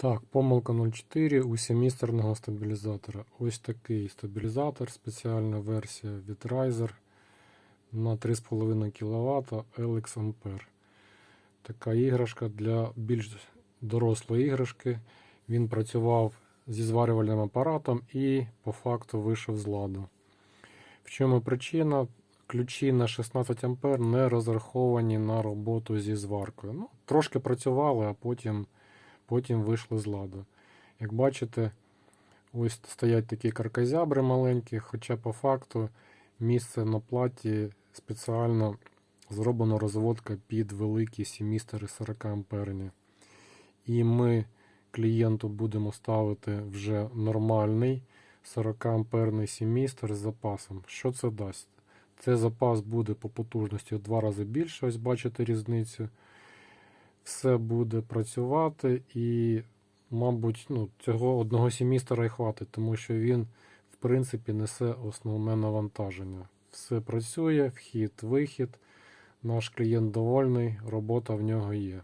Так, помилка 04 у семістерного стабілізатора. Ось такий стабілізатор, спеціальна версія від Riser на 3,5 кВт LX Ampere. Така іграшка для більш дорослої іграшки. Він працював зі зварювальним апаратом і по факту вийшов з ладу. В чому причина? Ключі на 16 А не розраховані на роботу зі зваркою. Ну, трошки працювали, а потім, потім вийшли з ладу. Як бачите, ось стоять такі карказябри маленькі, хоча по факту місце на платі спеціально зроблено розводка під великі семістери 40 амперні. І ми клієнту будемо ставити вже нормальний 40 амперний семістр з запасом. Що це дасть? Це запас буде по потужності в два рази більше, ось бачите різницю. Все буде працювати і, мабуть, ну, цього одного семістра і хватить, тому що він, в принципі, несе основне навантаження. Все працює, вхід, вихід. Наш клієнт довольний, робота в нього є.